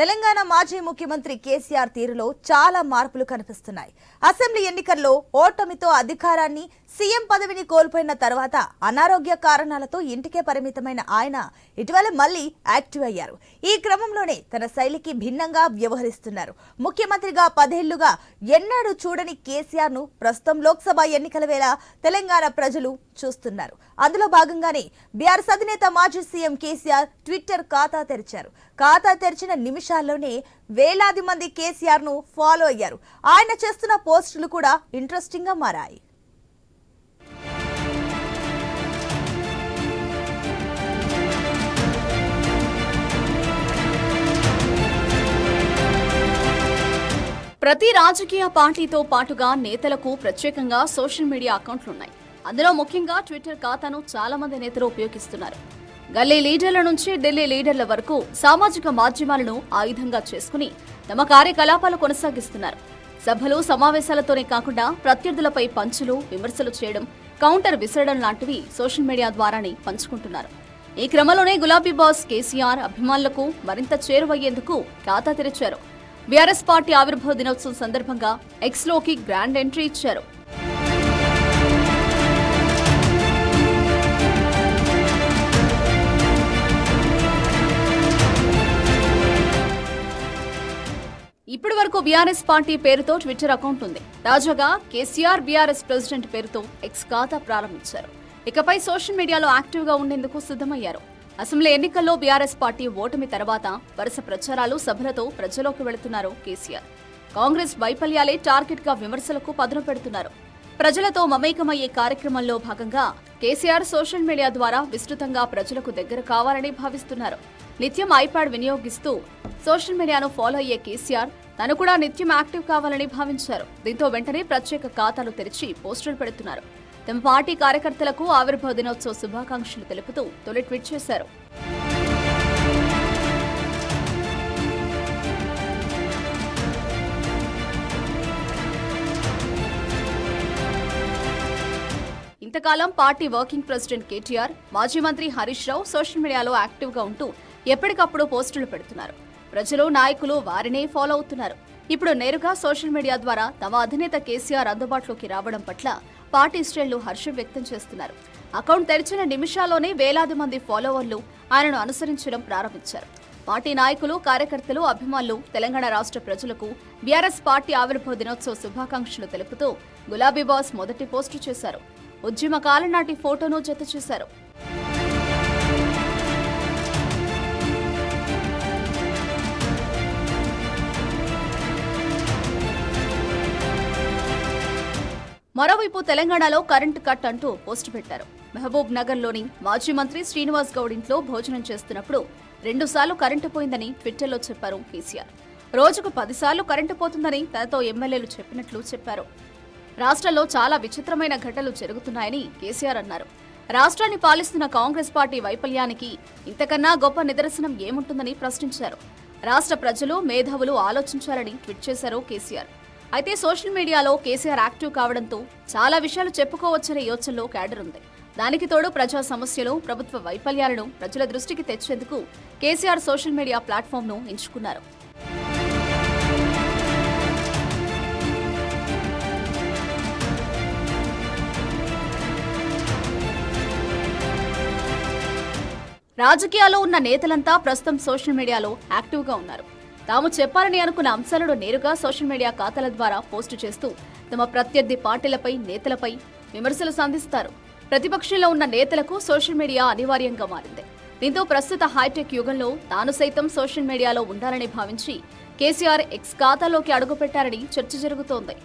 తెలంగాణ మాజీ ముఖ్యమంత్రి కేసీఆర్ తీరులో చాలా మార్పులు కనిపిస్తున్నాయి. అసెంబ్లీ ఎన్నికల్లో ఓటమితో అధికారాన్ని సీఎం పదవిని కోల్పోయిన తర్వాత అనారోగ్య కారణాలతో ఇంటికే పరిమితమైన ఆయన ఇటీవల మళ్ళీ యాక్టివ్ అయ్యారు. ఈ క్రమంలోనే తన శైలికి భిన్నంగా వ్యవహరిస్తున్నారు. ముఖ్యమంత్రిగా పదేళ్ళుగా ఎన్నడూ చూడని కేసీఆర్ను ప్రస్తుతం లోక్సభ ఎన్నికల వేళ తెలంగాణ ప్రజలు చూస్తున్నారు. అందులో భాగంగానే బీఆర్ఎస్ అధినేత మాజీ సీఎం కేసీఆర్ ట్విట్టర్ ఖాతా తెరిచారు. ఖాతా తెరిచిన నిమిషాల్లోనే వేలాది మంది కేసీఆర్ను ఫాలో అయ్యారు. ఆయన చేస్తున్న పోస్టులు కూడా ఇంట్రెస్టింగ్గా మారాయి. ప్రతి రాజకీయ పార్టీతో పాటుగా నేతలకు ప్రత్యేకంగా సోషల్ మీడియా అకౌంట్లున్నాయి. అందులో ముఖ్యంగా ట్విట్టర్ ఖాతాను చాలా మంది నేతలు ఉపయోగిస్తున్నారు. గల్లీ లీడర్ల నుంచి ఢిల్లీ లీడర్ల వరకు సామాజిక మాధ్యమాలను ఆయుధంగా చేసుకుని తమ కార్యకలాపాలు కొనసాగిస్తున్నారు. సభలు సమావేశాలతోనే కాకుండా ప్రత్యర్థులపై పంచులు విమర్శలు చేయడం కౌంటర్ విసరడం లాంటివి సోషల్ మీడియా ద్వారానే పంచుకుంటున్నారు. ఈ క్రమంలోనే గులాబీ బాస్ కేసీఆర్ అభిమానులకు మరింత చేరువయ్యేందుకు ఖాతా తెరిచారు. బీఆర్ఎస్ పార్టీ ఆవిర్భావ దినోత్సవం సందర్భంగా ఎక్స్లోకి గ్రాండ్ ఎంట్రీ ఇచ్చారు. ఇప్పటి వరకు బీఆర్ఎస్ పార్టీ పేరుతో ట్విట్టర్ అకౌంట్ ఉంది. తాజాగా కేసీఆర్ బీఆర్ఎస్ ప్రెసిడెంట్ పేరుతో ఎక్స్ ఖాతా ప్రారంభించారు. ఇకపై సోషల్ మీడియాలో యాక్టివ్గా ఉండేందుకు సిద్ధమయ్యారు. అసెంబ్లీ ఎన్నికల్లో బీఆర్ఎస్ పార్టీ ఓటమి తర్వాత వరుస ప్రచారాలు సభలతో ప్రజలోకి వెళుతున్నారు కేసీఆర్. కాంగ్రెస్ వైఫల్యాలే టార్గెట్గా విమర్శలకు పదును పెడుతున్నారు. ప్రజలతో మమేకమయ్యే కార్యక్రమంలో భాగంగా కేసీఆర్ సోషల్ మీడియా ద్వారా విస్తృతంగా ప్రజలకు దగ్గర కావాలని భావిస్తున్నారు. నిత్యం ఐప్యాడ్ వినియోగిస్తూ సోషల్ మీడియాను ఫాలో అయ్యే కేసీఆర్ తను కూడా నిత్యం యాక్టివ్ కావాలని భావించారు. దీంతో వెంటనే ప్రత్యేక ఖాతాలు తెరిచి పోస్టులు పెడుతున్నారు. తమ పార్టీ కార్యకర్తలకు ఆవిర్భావ దినోత్సవ శుభాకాంక్షలు తెలుపుతూ తొలి ట్వీట్ చేశారు. ఇంతకాలం పార్టీ వర్కింగ్ ప్రెసిడెంట్ కేటీఆర్ మాజీ మంత్రి హరీష్ రావు సోషల్ మీడియాలో యాక్టివ్గా ఉంటూ ఎప్పటికప్పుడు పోస్టులు పెడుతున్నారు. ప్రజలు నాయకులు వారినే ఫాలో అవుతున్నారు. ఇప్పుడు నేరుగా సోషల్ మీడియా ద్వారా తమ అధినేత కేసీఆర్ అందుబాటులోకి రావడం పట్ల పార్టీ శ్రేణులు హర్షం వ్యక్తం చేస్తున్నారు. అకౌంట్ తెరిచిన నిమిషాల్లోనే వేలాది మంది ఫాలోవర్లు ఆయనను అనుసరించడం ప్రారంభించారు. పార్టీ నాయకులు కార్యకర్తలు అభిమానులు తెలంగాణ రాష్ట్ర ప్రజలకు బీఆర్ఎస్ పార్టీ ఆవిర్భావ దినోత్సవ శుభాకాంక్షలు తెలుపుతూ గులాబీ బాస్ మొదటి పోస్టు చేశారు. ఉద్యమ కాలం నాటి ఫోటోను జత చేశారు. మరోవైపు తెలంగాణలో కరెంటు కట్ అంటూ పోస్టు పెట్టారు. మహబూబ్ నగర్లోని మాజీ మంత్రి శ్రీనివాస్ గౌడ్ ఇంట్లో భోజనం చేస్తున్నప్పుడు రెండుసార్లు కరెంటు పోయిందని ట్విట్టర్లో చెప్పారు కేసీఆర్. రోజుకు పదిసార్లు కరెంటు పోతుందని తనతో ఎమ్మెల్యేలు చెప్పినట్లు చెప్పారు. రాష్ట్రంలో చాలా విచిత్రమైన ఘటనలు జరుగుతున్నాయని కేసీఆర్ అన్నారు. రాష్ట్రాన్ని పాలిస్తున్న కాంగ్రెస్ పార్టీ వైఫల్యానికి ఇంతకన్నా గొప్ప నిదర్శనం ఏముంటుందని ప్రశ్నించారు. రాష్ట్ర ప్రజలు మేధావులు ఆలోచించాలని ట్వీట్ చేశారు కేసీఆర్. అయితే సోషల్ మీడియాలో కేసీఆర్ యాక్టివ్ కావడంతో చాలా విషయాలు చెప్పుకోవచ్చనే యోచనలో క్యాడర్ ఉంది. దానికి తోడు ప్రజా సమస్యలు ప్రభుత్వ వైఫల్యాలను ప్రజల దృష్టికి తెచ్చేందుకు కేసీఆర్ సోషల్ మీడియా ప్లాట్ఫామ్ను ఎంచుకున్నారు. రాజకీయాల్లో ఉన్న నేతలంతా ప్రస్తుతం సోషల్ మీడియాలో యాక్టివ్గా ఉన్నారు. తాము చెప్పాలని అనుకున్న అంశాలను నేరుగా సోషల్ మీడియా ఖాతాల ద్వారా పోస్టు చేస్తూ తమ ప్రత్యర్థి పార్టీలపై నేతలపై విమర్శలు సంధిస్తారు. ప్రతిపక్షంలో ఉన్న నేతలకు సోషల్ మీడియా అనివార్యంగా మారింది. దీంతో ప్రస్తుత హైటెక్ యుగంలో తాను సైతం సోషల్ మీడియాలో ఉండాలని భావించి కేసీఆర్ ఎక్స్ ఖాతాలోకి అడుగుపెట్టారని చర్చ జరుగుతోంది.